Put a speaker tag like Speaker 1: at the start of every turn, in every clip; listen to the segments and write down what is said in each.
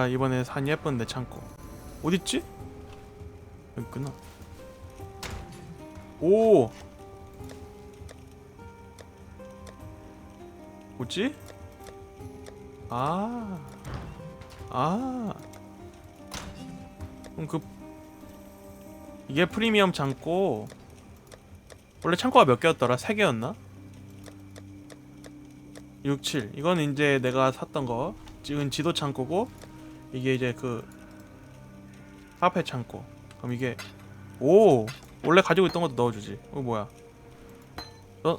Speaker 1: 아 이번에 산 예쁜 내 창고 어딨지? 여기 있구나 오 뭐지? 아 아. 그럼 그 이게 프리미엄 창고 원래 창고가 몇 개였더라? 세 개였나? 6, 7 이건 이제 내가 샀던 거 지금 지도 창고고 이게 이제 그 화폐 창고. 그럼 이게 오! 원래 가지고 있던 것도 넣어주지. 어 뭐야? 어?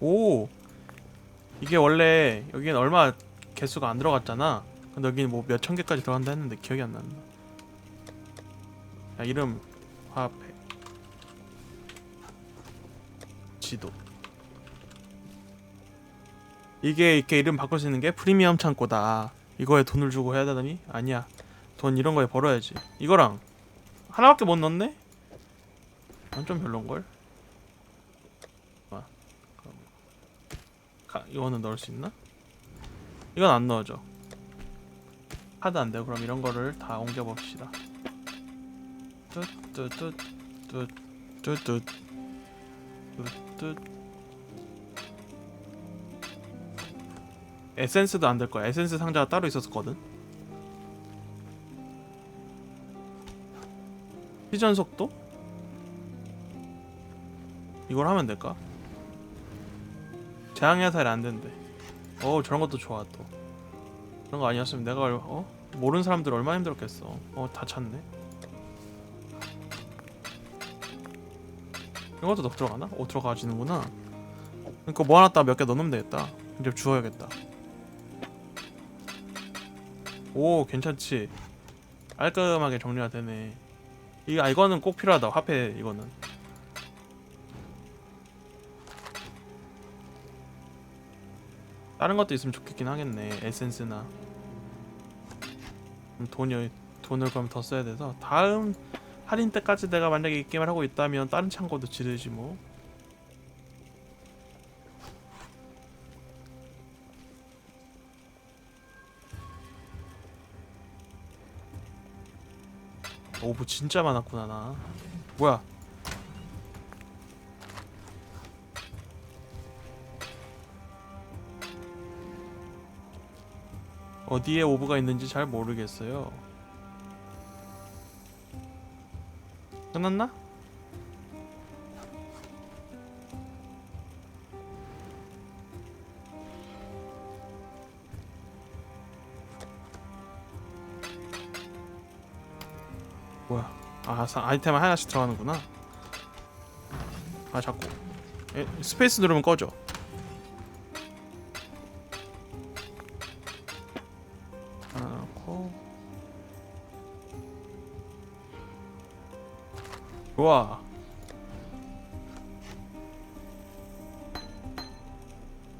Speaker 1: 오! 이게 원래 여기는 얼마 개수가 안 들어갔잖아. 근데 여기는 뭐 몇 천 개까지 들어간다 했는데 기억이 안 난다. 야 이름 화폐. 지도. 이게 이렇게 이름 바꿀 수 있는 게 프리미엄 창고다 이거에 돈을 주고 해야 되더니? 아니야. 돈 이런 거에 벌어야지. 이거랑 하나밖에 못 넣었네? 난좀 별론걸. 아, 이거는 넣을 수 있나? 이건 안 넣어져 카드 안 돼요. 그럼 이런 거를 다 옮겨 봅시다. 뚜뚜뚜뚜뚜뚜뚜 뚜뚜 에센스도 안 될 거야. 에센스 상자가 따로 있었거든. 시전 속도? 이걸 하면 될까? 재앙 해살이 안 된대. 어 저런 것도 좋아 또. 그런 거 아니었으면 내가 얼- 어 모르는 사람들 얼마나 힘들었겠어. 어다 찾네. 이런 것도 넣 들어가나? 어 들어가지는구나. 그러니까 모아놨다 몇 개 넣으면 되겠다. 이제 주워야겠다. 오 괜찮지. 깔끔하게 정리가 되네. 이 아, 이거는 꼭 필요하다. 화폐 이거는. 다른 것도 있으면 좋겠긴 하겠네. 에센스나. 돈이 돈을 그럼 더 써야 돼서. 다음 할인 때까지 내가 만약에 이 게임을 하고 있다면 다른 창고도 지르지 뭐 오브 진짜 많았구나 나. 뭐야? 어디에 오브가 있는지 잘 모르겠어요. 끝났나? 아 사- 아이템 하나씩 들어가는구나. 아 자꾸. 에, 스페이스 누르면 꺼져. 하나 넣고. 좋아.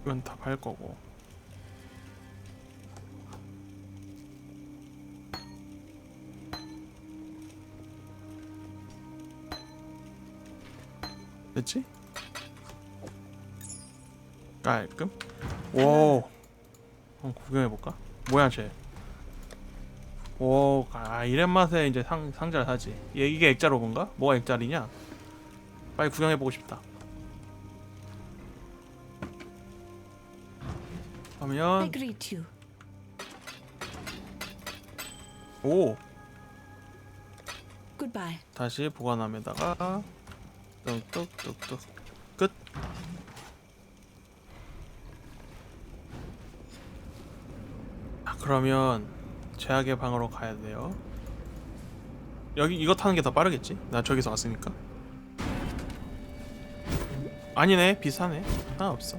Speaker 1: 이건 다 팔 거고 됐지? 깔끔? 오 한번 구경해볼까? 뭐야 쟤 오, 아, 이런 맛에 이제 상, 상자를 사지 얘, 이게 액자 로봇인가? 뭐가 액자리냐? 빨리 구경해보고 싶다 하면
Speaker 2: you.
Speaker 1: 오
Speaker 2: Goodbye.
Speaker 1: 다시 보관함에다가 뚝뚝뚝뚝 끝. 아, 그러면 제약의 방으로 가야 돼요. 여기 이거 타는 게 더 빠르겠지? 나 저기서 왔으니까. 아니네 비싸네. 상관없어.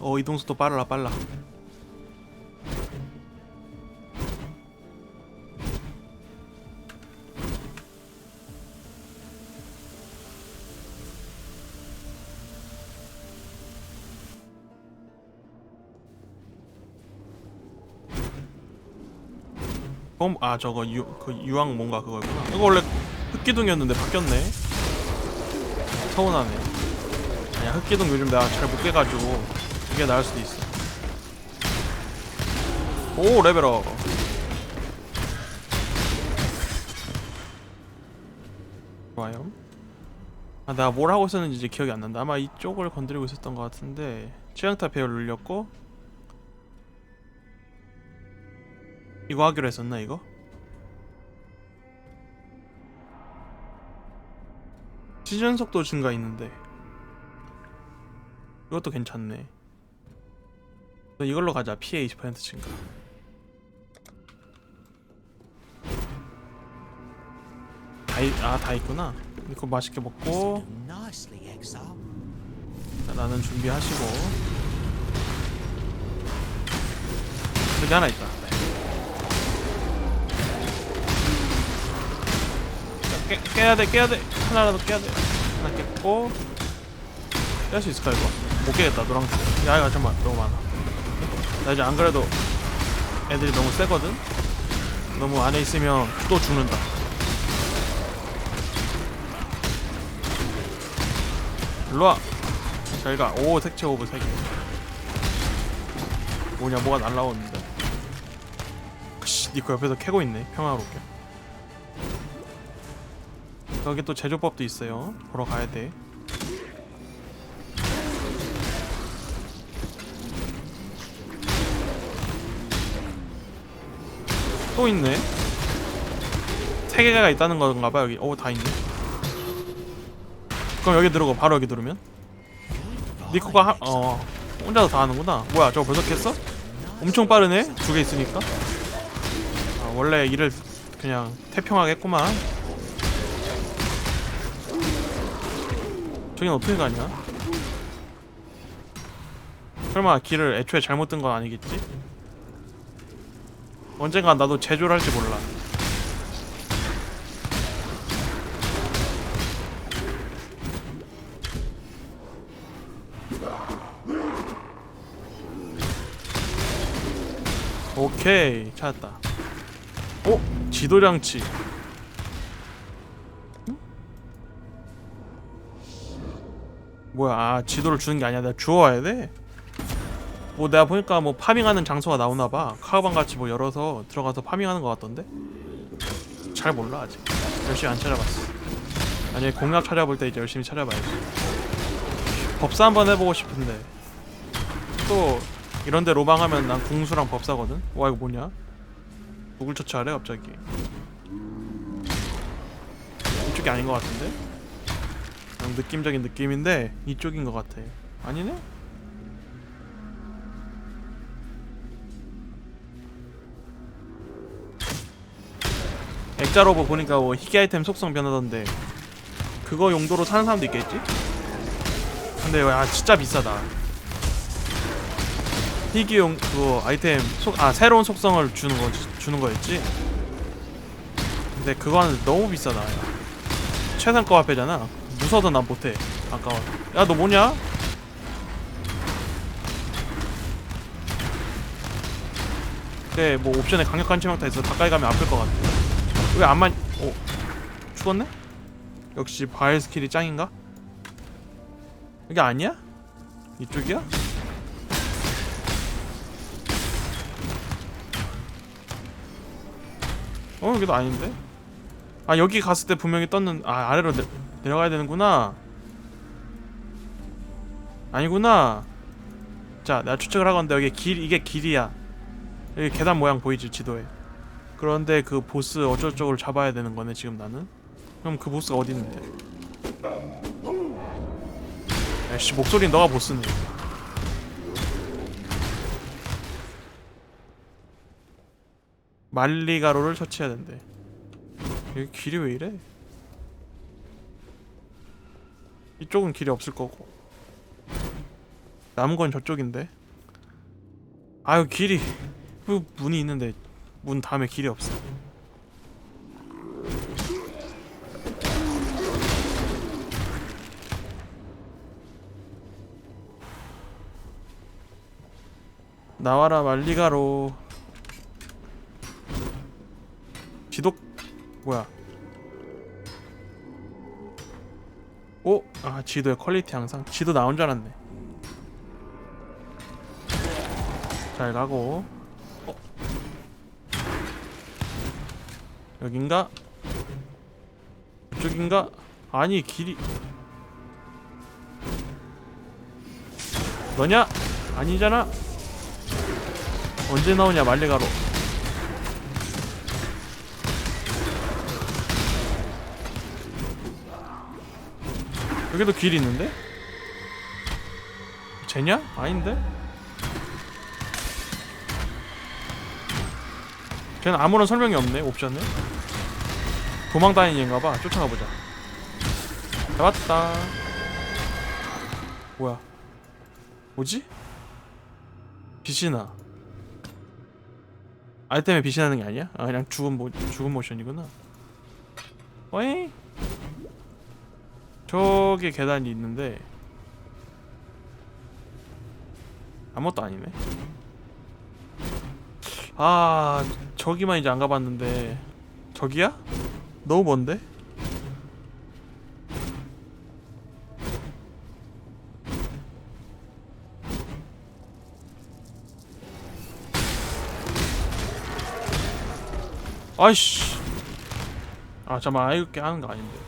Speaker 1: 어 이동 속도 빨라 빨라. 어, 아 저거 유, 그 유황 뭔가 그거였구나. 이거 원래 흑기둥이었는데 바뀌었네. 서운하네. 아니야 흑기둥 요즘 내가 잘 못 깨가지고 이게 나을 수도 있어. 오 레벨업. 좋아요. 아 내가 뭘 하고 있었는지 이제 기억이 안 난다. 아마 이쪽을 건드리고 있었던 것 같은데 취향타 배열 눌렸고 이거 하기로 했었나 이거? 시전 속도 증가 있는데. 이것도 괜찮네. 이걸로 가자. 피해 20% 증가. 다, 있, 아, 다 있구나. 이거 맛있게 먹고. 나는 준비하시고. 여기 하나 있다 깨, 깨야 돼 깨야 돼. 하나라도 깨야 돼. 하나 깼고. 깰 수 있을까 이거? 못 깨겠다 노랑색 야 이거 잠깐만 너무 많아. 나 이제 안 그래도 애들이 너무 세거든? 너무 안에 있으면 또 죽는다. 일로와. 잘가 오 색채 오브 3개 뭐냐 뭐가 날라오는데. 씨 니코 옆에서 캐고 있네. 평화롭게 여기 또 제조법도 있어요. 보러 가야 돼. 또 있네. 세 개가 있다는 건가 봐 여기. 오 다 있네. 그럼 여기 들어고 바로 여기 누르면? 니코가 하, 어 혼자서 다 하는구나. 뭐야 저거 벌써 깼어? 엄청 빠르네? 두 개 있으니까? 아, 원래 일을 그냥 태평하게 했구만 저긴 어떻게 가냐? 설마 길을 애초에 잘못 든 건 아니겠지? 언젠간 나도 제조를 할지 몰라. 오케이 찾았다. 오 지도장치 뭐야? 아 지도를 주는 게 아니야. 내가 주워와야 돼? 뭐 내가 보니까 뭐 파밍하는 장소가 나오나봐. 카우방 같이 뭐 열어서 들어가서 파밍하는 것 같던데? 잘 몰라 아직. 열심히 안 찾아봤어. 아니 공략 찾아볼 때 이제 열심히 찾아봐야지. 법사 한번 해보고 싶은데. 또 이런데 로망하면 난 궁수랑 법사거든? 와 이거 뭐냐? 구글 처치하래 갑자기? 이쪽이 아닌 것 같은데 그냥 느낌적인 느낌인데 이쪽인 것 같아 아니네? 액자 로봇 보니까 뭐 희귀 아이템 속성 변하던데 그거 용도로 사는 사람도 있겠지? 근데 야 진짜 비싸다 희귀용 그거 아이템 속 아 새로운 속성을 주는 거 주는 거였지. 근데 그거는 너무 비싸다. 야. 최상가 화폐잖아. 무서워도 난 못해. 아까워. 야 너 뭐냐? 그래 뭐 옵션에 강력한 치명타 있어 가까이 가면 아플 것 같아. 왜 안만? 어 죽었네? 역시 바일 스킬이 짱인가? 이게 아니야? 이쪽이야? 어 여기도 아닌데? 아 여기 갔을 때 분명히 떴는 아 아래로 내, 내려가야 되는구나. 아니구나. 자 내가 추측을 하건데 여기 길 이게 길이야. 여기 계단 모양 보이지 지도에. 그런데 그 보스 어쩌고저쩌고를 잡아야 되는 거네 지금 나는? 그럼 그 보스가 어디 있는데? 야씨 목소리는 너가 보스네. 말리가로를 처치해야 된대. 여기 길이 왜 이래? 이쪽은 길이 없을 거고. 남은 건 저쪽인데. 아유 길이 그 문이 있는데 문 다음에 길이 없어. 나와라 말리가로. 지독 뭐야 오! 아 지도의 퀄리티 항상 지도 나온 줄 알았네 잘 가고 어? 여긴가? 이쪽인가? 아니 길이 너냐? 아니잖아 언제 나오냐 말레가로 여기도 길이 있는데? 쟤냐? 아닌데? 걔는 아무런 설명이 없네 옵션에 도망 다니는 얘인가봐 쫓아가 보자 잡았다 뭐야 뭐지? 빛이 나알 때문에 빛이 나는 게 아니야? 아 그냥 죽은 모 죽은 모션이구나 어이 저기 계단이 있는데 아무것도 아니네 아 저기만 이제 안 가봤는데 저기야? 너무 먼데? 아이씨 아 잠깐만 아 이거 게 하는 거 아닌데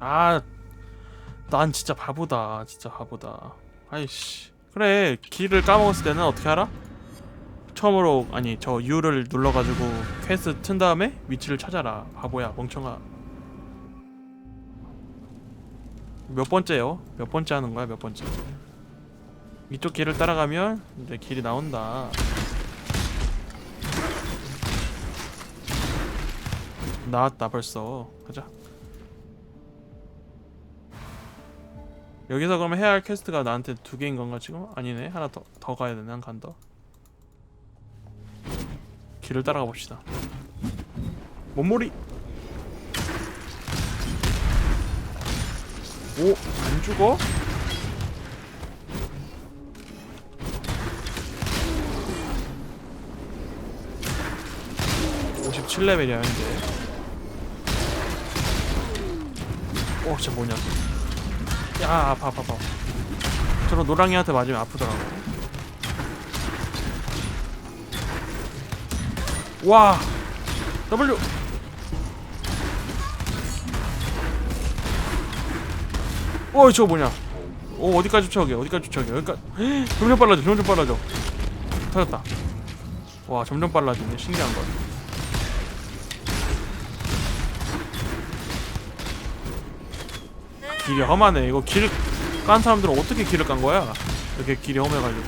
Speaker 1: 아, 난 진짜 바보다. 진짜 바보다. 아이씨. 그래, 길을 까먹었을 때는 어떻게 알아? 처음으로 아니 저 U를 눌러가지고 퀘스트 튼 다음에 위치를 찾아라. 바보야, 멍청아. 몇 번째요? 몇 번째 하는 거야? 몇 번째? 이쪽 길을 따라가면 이제 길이 나온다. 나왔다 벌써. 가자. 여기서 그러면 해야 할 퀘스트가 나한테 두 개인 건가 지금? 아니네 하나 더, 더 가야 되네 한칸더 길을 따라가 봅시다 몸무리 오! 안 죽어? (57레벨이야) 현재 오 진짜 뭐냐 야 아파 아파 아파 저런 노랑이한테 맞으면 아프더라고. 와! W! 어 저거 뭐냐? 오 어디까지 쫓아오게 어디까지 쫓아오게 여기까지 점점 빨라져 점점 빨라져. 터졌다. 와 점점 빨라지네. 신기한 걸 길이 험하네. 이거 길 깐 사람들은 어떻게 길을 깐 거야? 이렇게 길이 험해가지고.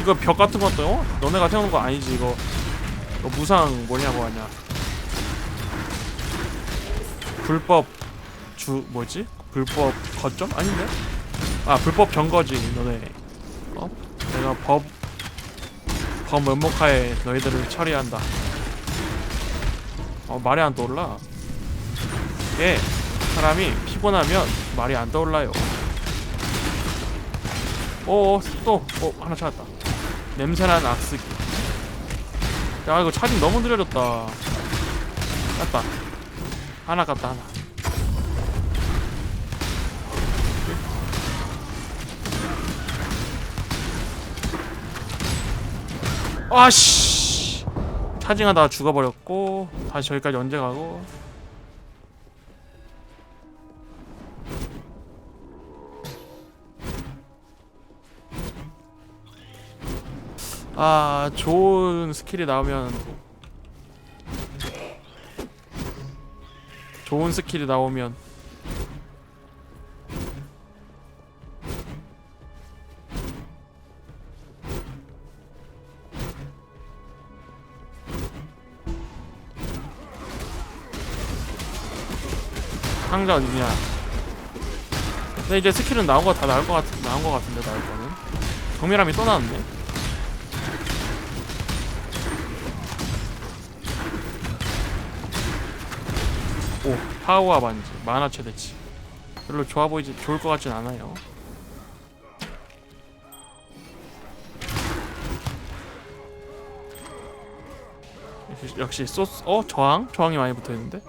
Speaker 1: 이거 벽 같은 것도 어? 너네가 세우는 거 아니지 이거. 이거 무상 뭐냐고 하냐. 불법 주 뭐지? 불법 거점? 아닌데? 아 불법 점거지 너네. 어? 내가 법 법 면목하에 너희들을 처리한다 어 말이 안 떠올라. 이게 사람이 피곤하면 말이 안 떠올라요. 오오 또! 어 하나 찾았다. 냄새나는 악스기. 야 이거 차징 너무 느려졌다. 깠다. 하나 깠다 하나. 아씨 차징하다가 죽어버렸고 다시 저기까지 언제 가고? 아 좋은 스킬이 나오면 좋은 스킬이 나오면 상자 어디냐? 근데 이제 스킬은 나온 거 다 나올 것 같, 나온 거 같은데 나올 거는. 정밀함이 또 나왔네. 오 파워와 반지. 만화 최대치. 별로 좋아 보이지 좋을 것 같진 않아요. 역시 소스 어? 저항? 저항이 많이 붙어 있는데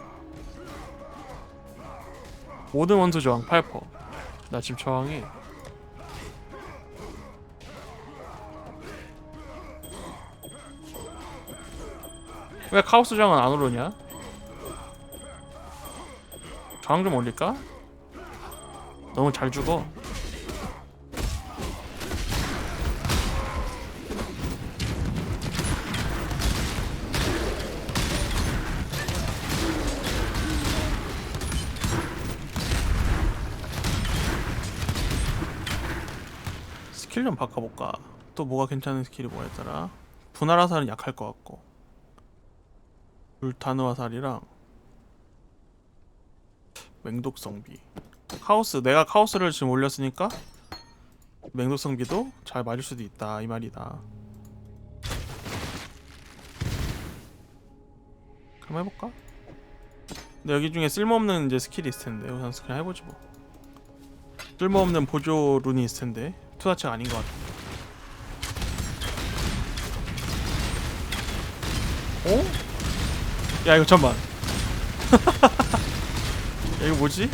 Speaker 1: 모든 원소 저항 8%나 지금 저항이 왜 카오스 저항은 안 오르냐? 저항 좀 올릴까? 너무 잘 죽어. 좀 바꿔볼까? 또 뭐가 괜찮은 스킬이 뭐가 있더라? 분할 화살은 약할 것 같고 불탄화살이랑 맹독성비 카오스 내가 카오스를 지금 올렸으니까 맹독성비도 잘 맞을 수도 있다 이 말이다 그럼 해볼까? 근데 여기 중에 쓸모없는 이제 스킬이 있을 텐데 우선 그냥 해보지 뭐 쓸모없는 보조 룬이 있을 텐데 투자체가 아닌 것 같아 어? 야 이거 잠만 야 이거 뭐지?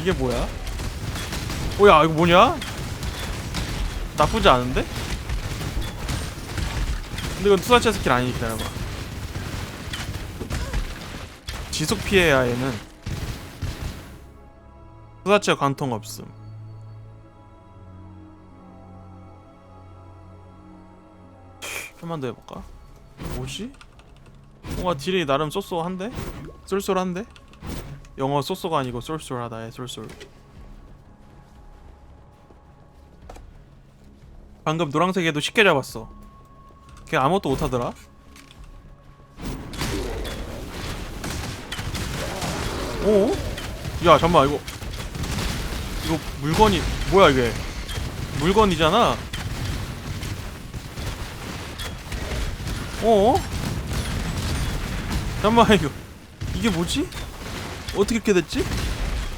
Speaker 1: 이게 뭐야? 오야 이거 뭐냐? 나쁘지 않은데? 근데 이건 투사체 스킬 아니니 기다려봐 지속 피해야 얘는 투사체 관통 없음 좀만 더 해볼까? 뭐지? 뭔가 딜이 나름 쏘쏘한데? 쏠쏠한데? 영어 쏘쏘가 아니고 쏠쏠하다의 쏠쏠 방금 노란색 애도 쉽게 잡았어 걔 아무것도 못하더라 오? 야 잠깐만 이거 이거 물건이 뭐야 이게 물건이잖아 어? 잠깐만 이거 이게 뭐지? 어떻게 이렇게 됐지? 야,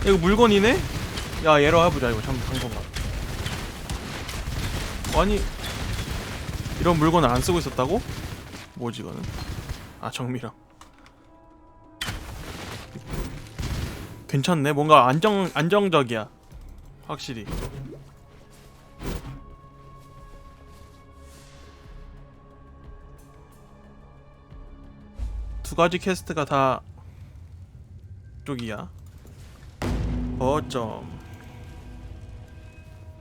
Speaker 1: 이거 물건이네? 야 얘로 해보자 이거 잠깐 잠깐만 아니 이런 물건을 안 쓰고 있었다고? 뭐지 이거는? 아 정미랑 괜찮네 뭔가 안정 안정적이야 확실히 두 가지 퀘스트가 다 쪽이야. 어점